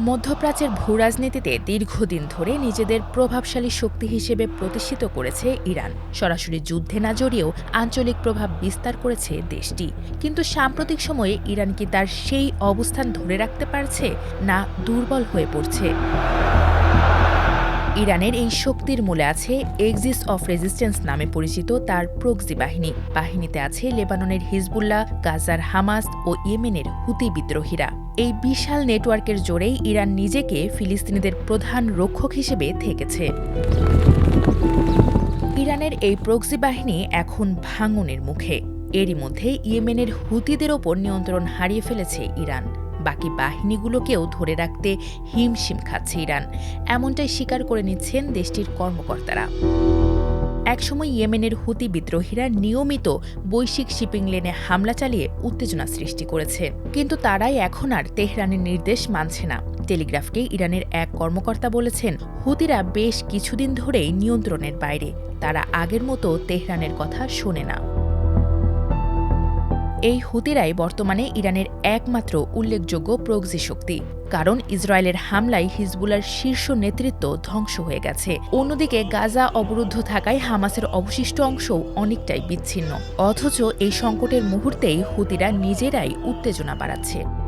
মধ্যপ্রাচ্যের ভূরাজনীতিতে দীর্ঘদিন ধরে নিজেদের প্রভাবশালী শক্তি হিসেবে প্রতিষ্ঠিত করেছে ইরান। সরাসরি যুদ্ধে না জড়িয়েও আঞ্চলিক প্রভাব বিস্তার করেছে দেশটি। কিন্তু সাম্প্রতিক সময়ে ইরান কি তার সেই অবস্থান ধরে রাখতে পারছে, না দুর্বল হয়ে পড়ছে? ইরানের এই শক্তির মূলে আছে এক্সিস অফ রেজিস্ট্যান্স নামে পরিচিত তার প্রক্সি বাহিনী। বাহিনীতে আছে লেবাননের হিজবুল্লাহ, গাজার হামাস ও ইয়েমেনের হুতি বিদ্রোহীরা। এই বিশাল নেটওয়ার্কের জোরেই ইরান নিজেকে ফিলিস্তিনিদের প্রধান রক্ষক হিসেবে থেকেছে। ইরানের এই প্রক্সি বাহিনী এখন ভাঙনের মুখে। এরই মধ্যে ইয়েমেনের হুতিদের ওপর নিয়ন্ত্রণ হারিয়ে ফেলেছে ইরান। বাকি বাহিনীগুলোকেও ধরে রাখতে হিমশিম খাচ্ছে ইরান। এমনটাই স্বীকার করে নিচ্ছেন দেশটির কর্মকর্তারা। একসময় ইয়েমেনের হুতি বিদ্রোহীরা নিয়মিত বৈশ্বিক শিপিং লেনে হামলা চালিয়ে উত্তেজনা সৃষ্টি করেছে। কিন্তু তারাই এখন আর তেহরানের নির্দেশ মানছে না। টেলিগ্রাফকে ইরানের এক কর্মকর্তা বলেছেন, হুতিরা বেশ কিছুদিন ধরেই নিয়ন্ত্রণের বাইরে। তারা আগের মতো তেহরানের কথা শোনে না। এই হুতিরাই বর্তমানে ইরানের একমাত্র উল্লেখযোগ্য প্রগজি শক্তি, কারণ ইসরায়েলের হামলায় হিজবুলার শীর্ষ নেতৃত্ব ধ্বংস হয়ে গেছে। অন্যদিকে গাজা অবরুদ্ধ থাকায় হামাসের অবশিষ্ট অংশও অনেকটাই বিচ্ছিন্ন। অথচ এই সংকটের মুহূর্তেই হুতিরা নিজেরাই উত্তেজনা বাড়াচ্ছে।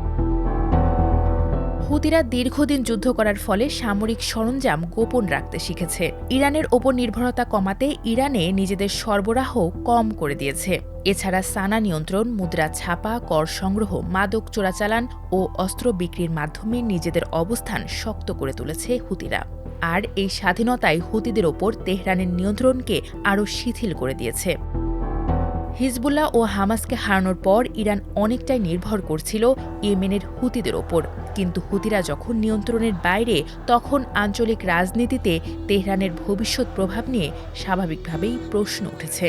হুতিরা দীর্ঘদিন যুদ্ধ করার ফলে সামরিক সরঞ্জাম গোপন রাখতে শিখেছে। ইরানের ওপর নির্ভরতা কমাতে ইরানে নিজেদের সরবরাহ কম করে দিয়েছে। এছাড়া সানা নিয়ন্ত্রণ, মুদ্রা ছাপা, কর সংগ্রহ, মাদক চোরাচালান ও অস্ত্র বিক্রির মাধ্যমে নিজেদের অবস্থান শক্ত করে তুলেছে হুতিরা আর এই স্বাধীনতায় হুতিদের ওপর তেহরানের নিয়ন্ত্রণকে আরও শিথিল করে দিয়েছে। হিজবুল্লাহ ও হামাসকে হারানোর পর ইরান অনেকটাই নির্ভর করছিল ইয়েমেনের হুতিদের ওপর। কিন্তু হুতিরা যখন নিয়ন্ত্রণের বাইরে, তখন আঞ্চলিক রাজনীতিতে তেহরানের ভবিষ্যৎ প্রভাব নিয়ে স্বাভাবিকভাবেই প্রশ্ন উঠেছে।